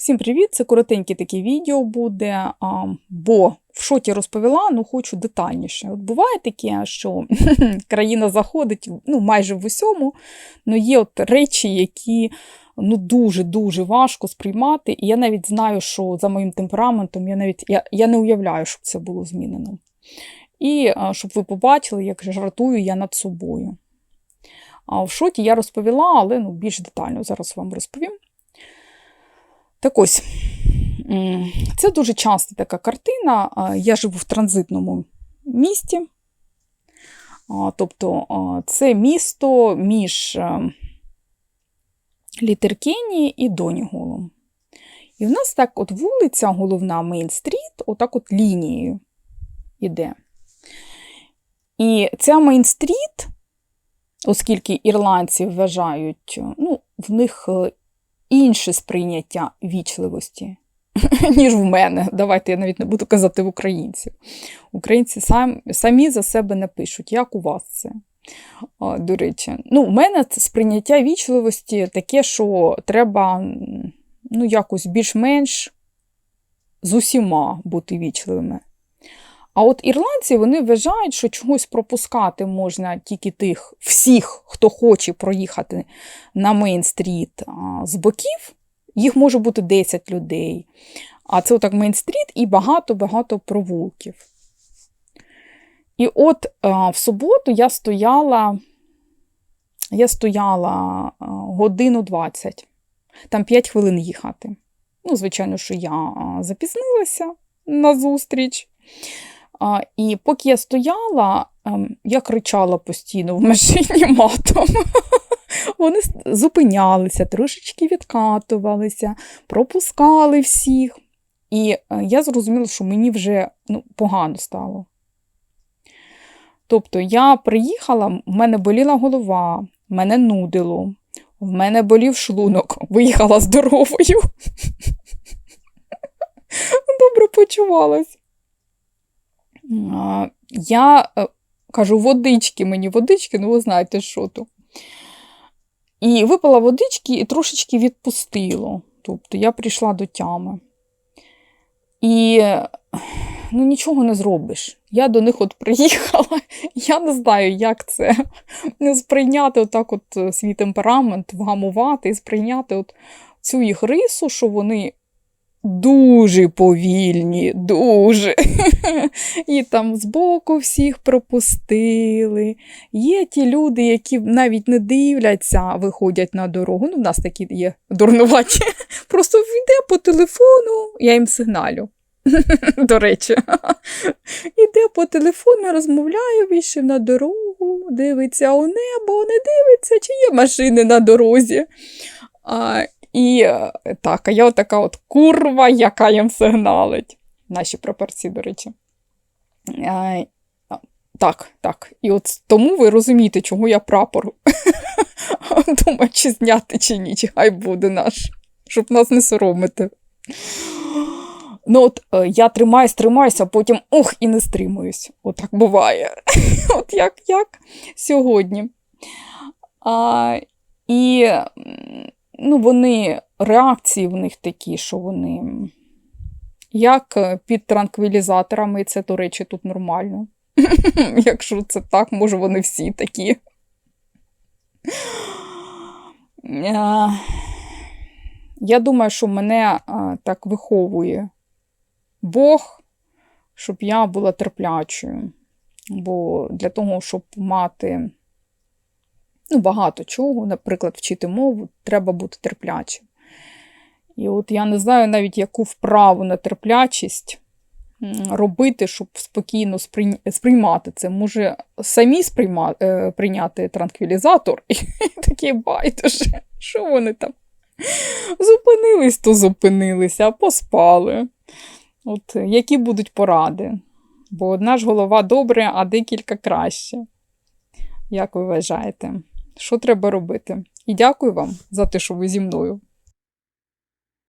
Всім привіт! Це коротеньке таке відео буде, а, бо в шоті розповіла, ну хочу детальніше. От буває таке, що країна заходить ну, майже в усьому, але є от речі, які ну, дуже-дуже важко сприймати. І я навіть знаю, що за моїм темпераментом я навіть я, я не уявляю, щоб це було змінено. І а, щоб ви побачили, як жартую я над собою. А в шоті я розповіла, але ну, більш детально зараз вам розповім. Так ось, це дуже часто така картина. Я живу в транзитному місті. Тобто це місто між е, Літеркені і Доніголом. І в нас так от вулиця, головна Мейн-стріт, отак от лінією іде. І ця Мейн-стріт, оскільки ірландці вважають, ну, в них е, інше сприйняття вічливості, ніж в мене. Давайте я навіть не буду казати в українців. Українці сам, самі за себе не пишуть, як у вас це. До речі, ну, у мене це сприйняття вічливості таке, що треба ну, якось більш-менш з усіма бути вічливими. А от ірландці вони вважають, що чогось пропускати можна тільки тих всіх, хто хоче проїхати на Мейн-стріт з боків. Їх може бути 10 людей. А це отак Мейн-стріт і багато-багато провулків. І от в суботу я стояла, я стояла годину 20, там 5 хвилин їхати. Ну, звичайно, що я запізнилася на зустріч. А, і поки я стояла, ем, я кричала постійно в машині матом. Вони зупинялися, трошечки відкатувалися, пропускали всіх. І е, я зрозуміла, що мені вже ну, погано стало. Тобто я приїхала, в мене боліла голова, мене нудило, в мене болів шлунок, виїхала здоровою. Добре почувалась. Я е, кажу, водички мені, водички, ну ви знаєте, що то. І випила водички і трошечки відпустило. Тобто я прийшла до тями. І ну, нічого не зробиш. Я до них от приїхала, я не знаю, як це сприйняти отак от е, свій темперамент, вгамувати і сприйняти от цю їх рису, що вони дуже повільні, дуже. І там збоку всіх пропустили. Є ті люди, які навіть не дивляться, виходять на дорогу. Ну, в нас такі є дурнуваті. Просто йде по телефону, я їм сигналю. До речі, іде по телефону, розмовляє, вийшов на дорогу, дивиться у небо, не дивиться, чи є машини на дорозі. А, і е, так, а я отака от курва, яка їм сигналить. Наші прапорці, до речі. А, а, так, так. І от тому ви розумієте, чому я прапор. Думаю, чи зняти, чи ні, чи хай буде наш, щоб нас не соромити. Ну, от е, я тримаюсь, тримаюся, а потім ох, і не стримуюсь. Отак буває. От як, як сьогодні. А, і ну, вони, реакції в них такі, що вони як е, під транквілізаторами, це, до речі, тут нормально. Якщо це так, може вони всі такі. Е, Я думаю, що мене е, так виховує Бог, щоб я була терплячою. Бо для того, щоб мати ну, багато чого, наприклад, вчити мову, треба бути терплячим. І от я не знаю навіть, яку вправу на терплячість робити, щоб спокійно сприймати це. Може, самі сприйма... е, прийняти транквілізатор і такі байдуже, що вони там зупинились, то зупинилися, а поспали. От які будуть поради? Бо одна ж голова добре, а декілька краще. Як ви вважаєте? Що треба робити? І дякую вам за те, що ви зі мною.